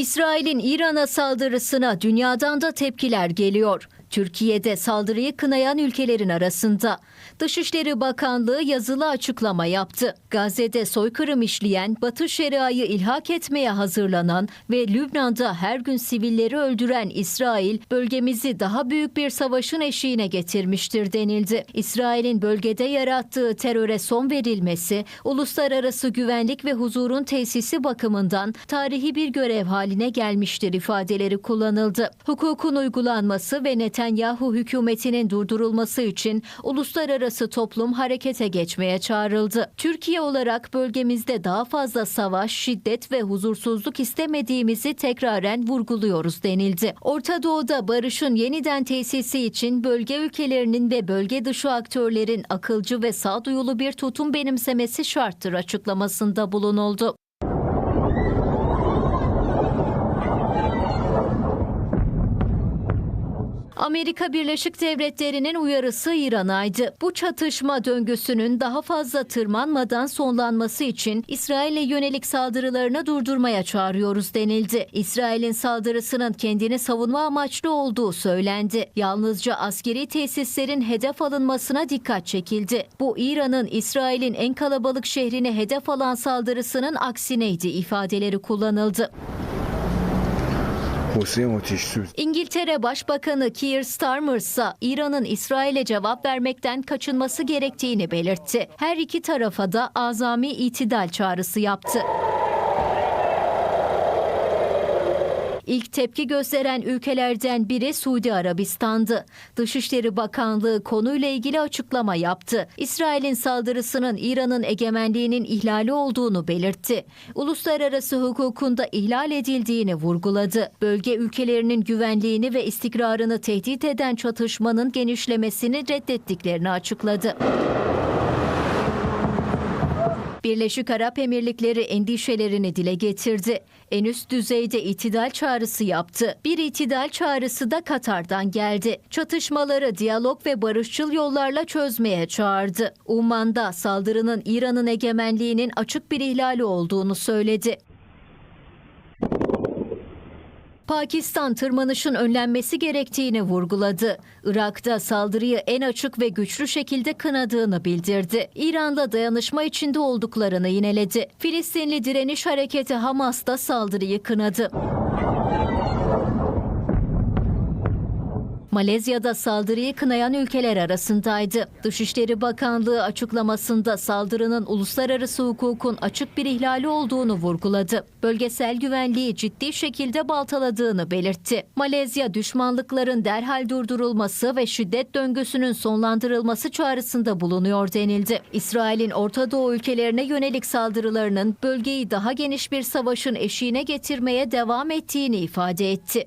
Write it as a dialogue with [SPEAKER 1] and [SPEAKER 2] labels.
[SPEAKER 1] İsrail'in İran'a saldırısına dünyadan da tepkiler geliyor. Türkiye'de saldırıyı kınayan ülkelerin arasında. Dışişleri Bakanlığı yazılı açıklama yaptı. Gazze'de soykırım işleyen, Batı Şeria'yı ilhak etmeye hazırlanan ve Lübnan'da her gün sivilleri öldüren İsrail, bölgemizi daha büyük bir savaşın eşiğine getirmiştir denildi. İsrail'in bölgede yarattığı teröre son verilmesi, uluslararası güvenlik ve huzurun tesisi bakımından tarihi bir görev haline gelmiştir ifadeleri kullanıldı. Hukukun uygulanması ve Netanyahu hükümetinin durdurulması için uluslararası toplum harekete geçmeye çağrıldı. Türkiye olarak bölgemizde daha fazla savaş, şiddet ve huzursuzluk istemediğimizi tekraren vurguluyoruz denildi. Orta Doğu'da barışın yeniden tesisi için bölge ülkelerinin ve bölge dışı aktörlerin akılcı ve sağduyulu bir tutum benimsemesi şarttır açıklamasında bulunuldu. Amerika Birleşik Devletleri'nin uyarısı İran'aydı. Bu çatışma döngüsünün daha fazla tırmanmadan sonlanması için İsrail'e yönelik saldırılarını durdurmaya çağırıyoruz denildi. İsrail'in saldırısının kendini savunma amaçlı olduğu söylendi. Yalnızca askeri tesislerin hedef alınmasına dikkat çekildi. Bu İran'ın İsrail'in en kalabalık şehrini hedef alan saldırısının aksineydi ifadeleri kullanıldı. İngiltere Başbakanı Keir Starmer ise İran'ın İsrail'e cevap vermekten kaçınması gerektiğini belirtti. Her iki tarafa da azami itidal çağrısı yaptı. İlk tepki gösteren ülkelerden biri Suudi Arabistan'dı. Dışişleri Bakanlığı konuyla ilgili açıklama yaptı. İsrail'in saldırısının İran'ın egemenliğinin ihlali olduğunu belirtti. Uluslararası hukukunda ihlal edildiğini vurguladı. Bölge ülkelerinin güvenliğini ve istikrarını tehdit eden çatışmanın genişlemesini reddettiklerini açıkladı. Birleşik Arap Emirlikleri endişelerini dile getirdi. En üst düzeyde itidal çağrısı yaptı. Bir itidal çağrısı da Katar'dan geldi. Çatışmaları diyalog ve barışçıl yollarla çözmeye çağırdı. Umman'da saldırının İran'ın egemenliğinin açık bir ihlali olduğunu söyledi. Pakistan tırmanışın önlenmesi gerektiğini vurguladı. Irak'ta saldırıyı en açık ve güçlü şekilde kınadığını bildirdi. İran'la dayanışma içinde olduklarını yineledi. Filistinli direniş hareketi Hamas da saldırıyı kınadı. Malezya'da saldırıyı kınayan ülkeler arasındaydı. Dışişleri Bakanlığı açıklamasında saldırının uluslararası hukukun açık bir ihlali olduğunu vurguladı. Bölgesel güvenliği ciddi şekilde baltaladığını belirtti. Malezya düşmanlıkların derhal durdurulması ve şiddet döngüsünün sonlandırılması çağrısında bulunuyor denildi. İsrail'in Orta Doğu ülkelerine yönelik saldırılarının bölgeyi daha geniş bir savaşın eşiğine getirmeye devam ettiğini ifade etti.